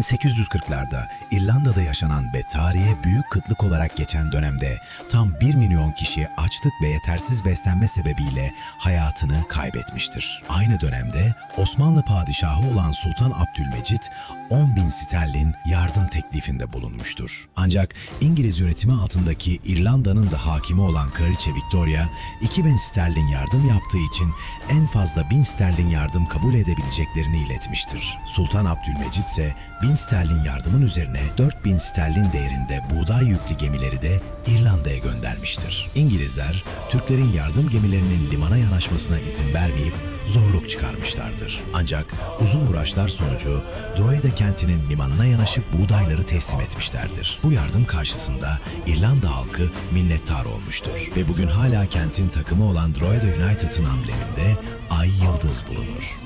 1840'larda İrlanda'da yaşanan ve tarihe büyük kıtlık olarak geçen dönemde tam 1 milyon kişi açlık ve yetersiz beslenme sebebiyle hayatını kaybetmiştir. Aynı dönemde Osmanlı padişahı olan Sultan Abdülmecit 10 bin sterlin yardım teklifinde bulunmuştur. Ancak İngiliz yönetimi altındaki İrlanda'nın da hakimi olan Kraliçe Victoria 2000 sterlin yardım yaptığı için en fazla 1000 sterlin yardım kabul edebileceklerini iletmiştir. Sultan Abdülmecit ise 1000 sterlin yardımın üzerine 4000 sterlin değerinde buğday yüklü gemileri de İrlanda'ya göndermiştir. İngilizler Türklerin yardım gemilerinin limana yanaşmasına izin vermeyip zorluk çıkarmışlardır. Ancak uzun uğraşlar sonucu Drogheda kentinin limanına yanaşıp buğdayları teslim etmişlerdir. Bu yardım karşısında İrlanda halkı minnettar olmuştur ve bugün hala kentin takımı olan Drogheda United'ın ambleminde ay yıldız bulunur.